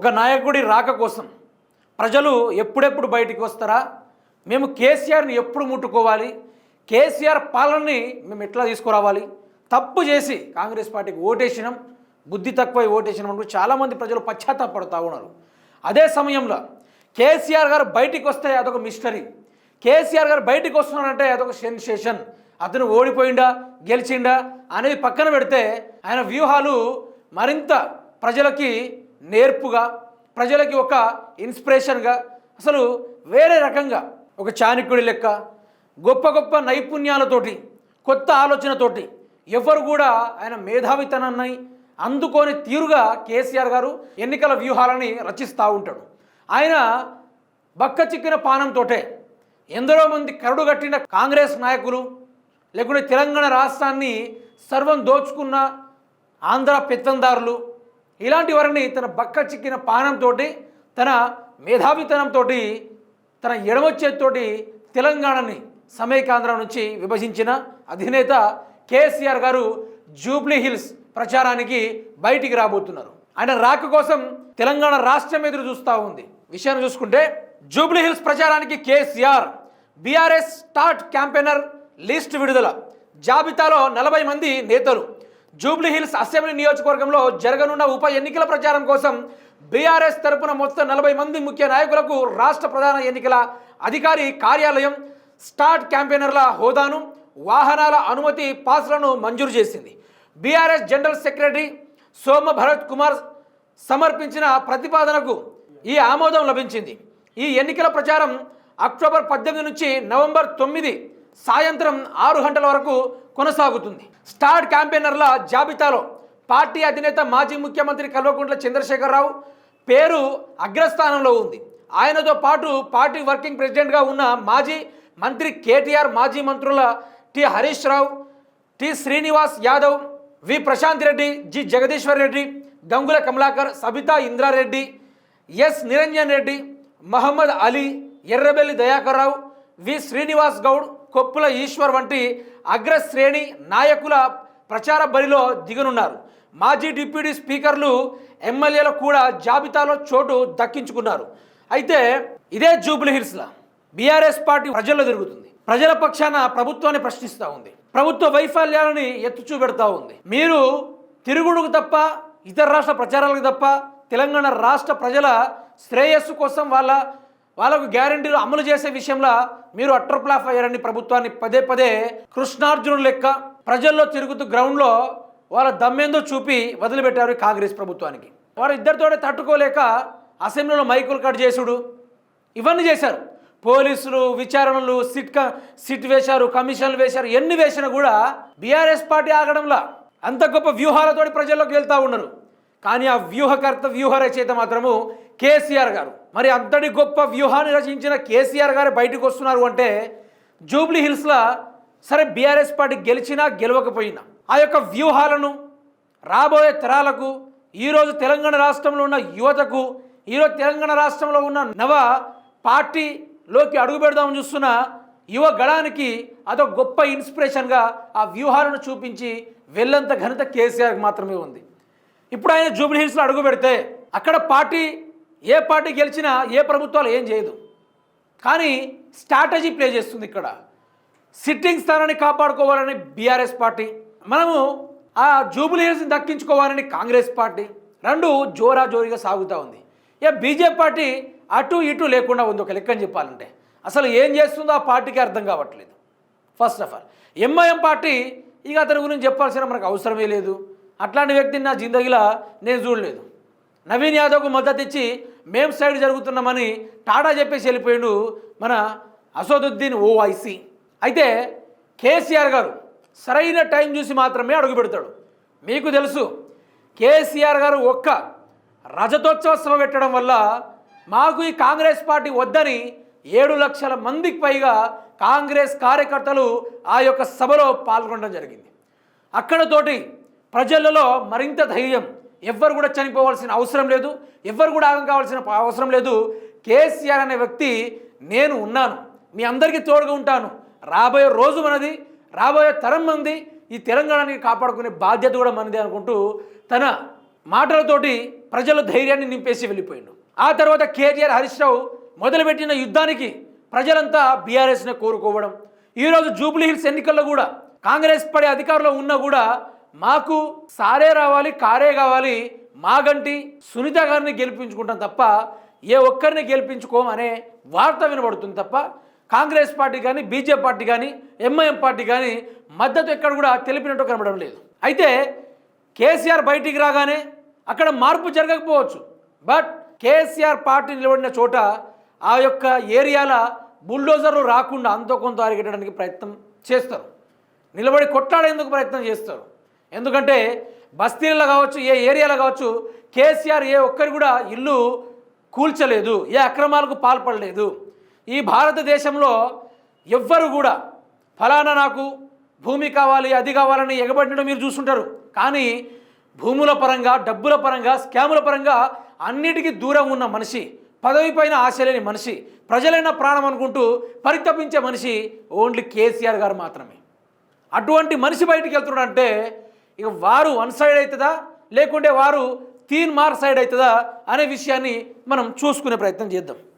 ఒక నాయకుడి రాక కోసం ప్రజలు ఎప్పుడెప్పుడు బయటికి వస్తారా? మేము కేసీఆర్ని ఎప్పుడు ముట్టుకోవాలి? కేసీఆర్ పాలనని మేము ఎట్లా తీసుకురావాలి? తప్పు చేసి కాంగ్రెస్ పార్టీకి ఓటేసినాం బుద్ధి తక్కువ ఓటేసినాం అంటూ చాలామంది ప్రజలు పశ్చాత్తాపడుతూ ఉన్నారు. అదే సమయంలో కేసీఆర్ గారు బయటికి వస్తే అదొక మిస్టరీ. కేసీఆర్ గారు బయటికి వస్తున్నారంటే అదొక సెన్సేషన్. అతను ఓడిపోయిండా గెలిచిండా అనేది పక్కన పెడితే ఆయన వ్యూహాలు మరింత ప్రజలకి నేర్పుగా ప్రజలకి ఒక ఇన్స్పిరేషన్గా అసలు వేరే రకంగా ఒక చాణక్యుడి లెక్క గొప్ప గొప్ప నైపుణ్యాలతోటి కొత్త ఆలోచనతోటి ఎవరు కూడా ఆయన మేధావితనాన్ని అందుకోని తీరుగా కేసీఆర్ గారు ఎన్నికల వ్యూహాలని రచిస్తూ ఉంటాడు. ఆయన బక్క చిక్కిన పానంతోటే ఎందరో మంది కరుడుగట్టిన కాంగ్రెస్ నాయకులు లేకుంటే తెలంగాణ రాష్ట్రాన్ని సర్వం దోచుకున్న ఆంధ్ర పెత్తందారులు ఇలాంటి వారిని తన బక్క చిక్కిన పానంతో తన మేధావితనంతో తన ఎడమ చేతితోటి తెలంగాణని సమైకాంధ్ర నుంచి విభజించిన అధినేత కేసీఆర్ గారు జూబ్లీ హిల్స్ ప్రచారానికి బయటికి రాబోతున్నారు. ఆయన రాక కోసం తెలంగాణ రాష్ట్రం ఎదురు చూస్తూ ఉంది. విషయాన్ని చూసుకుంటే జూబ్లీ హిల్స్ ప్రచారానికి KCR BRS start campaigner list విడుదల. జాబితాలో నలభై మంది నేతలు జూబ్లీ హిల్స్ అసెంబ్లీ నియోజకవర్గంలో జరగనున్న ఉప ఎన్నికల ప్రచారం కోసం బీఆర్ఎస్ తరపున మొత్తం నలభై మంది ముఖ్య నాయకులకు రాష్ట్ర ప్రధాన ఎన్నికల అధికారి కార్యాలయం స్టార్ట్ క్యాంపెయినర్ల హోదాను వాహనాల అనుమతి పాస్లను మంజూరు చేసింది. బీఆర్ఎస్ జనరల్ సెక్రటరీ సోమ భరత్ కుమార్ సమర్పించిన ప్రతిపాదనకు ఈ ఆమోదం లభించింది. ఈ ఎన్నికల ప్రచారం అక్టోబర్ పద్దెనిమిది నుంచి నవంబర్ తొమ్మిది సాయంత్రం ఆరు గంటల వరకు కొనసాగుతుంది. స్టార్ క్యాంపెయినర్ల జాబితాలో పార్టీ అధినేత మాజీ ముఖ్యమంత్రి కల్వకుంట్ల చంద్రశేఖరరావు పేరు అగ్రస్థానంలో ఉంది. ఆయనతో పాటు పార్టీ వర్కింగ్ ప్రెసిడెంట్గా ఉన్న మాజీ మంత్రి కేటీఆర్ మాజీ మంత్రుల T. Harish Rao T. Srinivas Yadav V. Prashant Reddy G. Jagadishwar Reddy Gangula Kamalakar Sabitha Indra Reddy S. Niranjan Reddy Mohammed Ali Errabelli Dayakar Rao V. Srinivas Goud Koppula Eshwar వంటి అగ్రశ్రేణి నాయకుల ప్రచార బరిలో దిగనున్నారు. మాజీ డిప్యూటీ స్పీకర్లు ఎమ్మెల్యేలు కూడా జాబితాలో చోటు దక్కించుకున్నారు. అయితే ఇదే జూబ్లీ హిల్స్లా బీఆర్ఎస్ పార్టీ ప్రజల్లో తిరుగుతుంది. ప్రజల పక్షాన ప్రభుత్వాన్ని ప్రశ్నిస్తూ ఉంది. ప్రభుత్వ వైఫల్యాలని ఎత్తు చూపెడతా ఉంది. మీరు తిరుగుడుకు తప్ప ఇతర రాష్ట్ర ప్రచారాలకు తప్ప తెలంగాణ రాష్ట్ర ప్రజల శ్రేయస్సు కోసం వాళ్ళ వాళ్ళకు గ్యారంటీలు అమలు చేసే విషయంలో మీరు అట్రప్లాఫ్ అయ్యారని ప్రభుత్వాన్ని పదే పదే కృష్ణార్జునుడు లెక్క ప్రజల్లో తిరుగుతూ గ్రౌండ్లో వాళ్ళ దమ్మేందో చూపి వదిలిపెట్టారు కాంగ్రెస్ ప్రభుత్వానికి. వారు ఇద్దరితోనే తట్టుకోలేక అసెంబ్లీలో మైకులు కట్ చేసుడు. ఇవన్నీ చేశారు. పోలీసులు విచారణలు సిట్ క- సిట్ వేశారు కమిషన్లు వేశారు ఎన్ని వేసినా కూడా బీఆర్ఎస్ పార్టీ ఆగడంలా అంత గొప్ప వ్యూహాలతోటి ప్రజల్లోకి వెళ్తూ ఉన్నారు. కానీ ఆ వ్యూహకర్త వ్యూహ రచయిత మాత్రము కేసీఆర్ గారు. మరి అంతటి గొప్ప వ్యూహాన్ని రచించిన కేసీఆర్ గారు బయటకు వస్తున్నారు అంటే జూబ్లీ హిల్స్లో సరే బీఆర్ఎస్ పార్టీ గెలిచినా గెలవకపోయినా ఆ యొక్క వ్యూహాలను రాబోయే తరాలకు ఈరోజు తెలంగాణ రాష్ట్రంలో ఉన్న యువతకు ఈరోజు తెలంగాణ రాష్ట్రంలో ఉన్న నవ పార్టీలోకి అడుగు పెడదామని చూస్తున్న యువ గళానికి అదొక గొప్ప ఇన్స్పిరేషన్గా ఆ వ్యూహాలను చూపించి వెళ్ళంత ఘనత కేసీఆర్కి మాత్రమే ఉంది. ఇప్పుడు ఆయన జూబ్లీ హిల్స్లో అడుగు పెడితే అక్కడ పార్టీ ఏ పార్టీ గెలిచినా ఏ ప్రభుత్వాలు ఏం చేయదు. కానీ స్ట్రాటజీ ప్లే చేస్తుంది ఇక్కడ. సిట్టింగ్ స్థానాన్ని కాపాడుకోవాలని బీఆర్ఎస్ పార్టీ మనము ఆ జూబులీహిల్స్ని దక్కించుకోవాలని కాంగ్రెస్ పార్టీ రెండు జోరా జోరీగా సాగుతూ ఉంది. ఇక బీజేపీ పార్టీ అటు ఇటు లేకుండా ఉంది ఒక లెక్కని చెప్పాలంటే. అసలు ఏం చేస్తుందో ఆ పార్టీకి అర్థం కావట్లేదు. First of all MIM party ఇక అతని గురించి చెప్పాల్సిన మనకు అవసరమే లేదు. అట్లాంటి వ్యక్తిని నా జిందగీలో నేను చూడలేదు. నవీన్ యాదవ్కు మద్దతు ఇచ్చి మేం సైడ్ జరుగుతున్నామని టాటా చెప్పేసి వెళ్ళిపోయాడు మన అసదుద్దీన్ ఓవైసీ. అయితే కేసీఆర్ గారు సరైన టైం చూసి మాత్రమే అడుగు పెడతాడు. మీకు తెలుసు కేసీఆర్ గారు ఒక్క రజతోత్సవ సభ పెట్టడం వల్ల మాకు ఈ కాంగ్రెస్ పార్టీ వద్దని ఏడు లక్షల మందికి పైగా కాంగ్రెస్ కార్యకర్తలు ఆ యొక్క సభలో పాల్గొనడం జరిగింది. అక్కడతోటి ప్రజలలో మరింత ధైర్యం ఎవ్వరు కూడా చనిపోవాల్సిన అవసరం లేదు ఎవ్వరు కూడా ఆగం కావాల్సిన అవసరం లేదు. కేసీఆర్ అనే వ్యక్తి నేను ఉన్నాను మీ అందరికీ తోడుగా ఉంటాను. రాబోయే రోజు మనది రాబోయే తరం మంది ఈ తెలంగాణని కాపాడుకునే బాధ్యత కూడా మనది అనుకుంటూ తన మాటలతోటి ప్రజల ధైర్యాన్ని నింపేసి వెళ్ళిపోయిండు. ఆ తర్వాత కేటీఆర్ హరీష్ రావు మొదలుపెట్టిన యుద్ధానికి ప్రజలంతా బీఆర్ఎస్నే కోరుకోవడం. ఈరోజు జూబ్లీహిల్స్ ఎన్నికల్లో కూడా కాంగ్రెస్ పడే అధికారంలో ఉన్నా కూడా మాకు సారే రావాలి కారే కావాలి మాగంటి సునీత గారిని గెలిపించుకుంటాం తప్ప ఏ ఒక్కరిని గెలిపించుకోమనే వార్త వినబడుతుంది తప్ప కాంగ్రెస్ పార్టీ కానీ బీజేపీ పార్టీ కానీ ఎంఐఎం పార్టీ కానీ మద్దతు ఎక్కడ కూడా తెలిపినట్టు కనబడడం లేదు. అయితే కేసీఆర్ బయటికి రాగానే అక్కడ మార్పు జరగకపోవచ్చు. బట్ కేసీఆర్ పార్టీ నిలబడిన చోట ఆ యొక్క ఏరియాల బుల్డోజర్లు రాకుండా అంతో కొంత అరిగెట్టడానికి ప్రయత్నం చేస్తారు. నిలబడి కొట్లాడేందుకు ప్రయత్నం చేస్తారు. ఎందుకంటే బస్తీలలో కావచ్చు ఏ ఏరియాలో కావచ్చు కేసీఆర్ ఏ ఒక్కరు కూడా ఇల్లు కూల్చలేదు ఏ అక్రమాలకు పాల్పడలేదు. ఈ భారతదేశంలో ఎవ్వరు కూడా ఫలానా నాకు భూమి కావాలి అది కావాలని ఎగబడినడం మీరు చూస్తుంటారు. కానీ భూముల పరంగా డబ్బుల పరంగా స్కాముల పరంగా అన్నిటికీ దూరం ఉన్న మనిషి పదవి పైన ఆశ లేని మనిషి ప్రజలైన ప్రాణం అనుకుంటూ పరితపించే మనిషి ఓన్లీ కేసీఆర్ గారు మాత్రమే. అటువంటి మనిషి బయటికి వెళ్తున్నాడంటే ఇక వారు వన్ సైడ్ అవుతుందా? లేకుంటే వారు తీన్ మార్ సైడ్ అవుతుందా? అనే విషయాన్ని మనం చూసుకునే ప్రయత్నం చేద్దాం.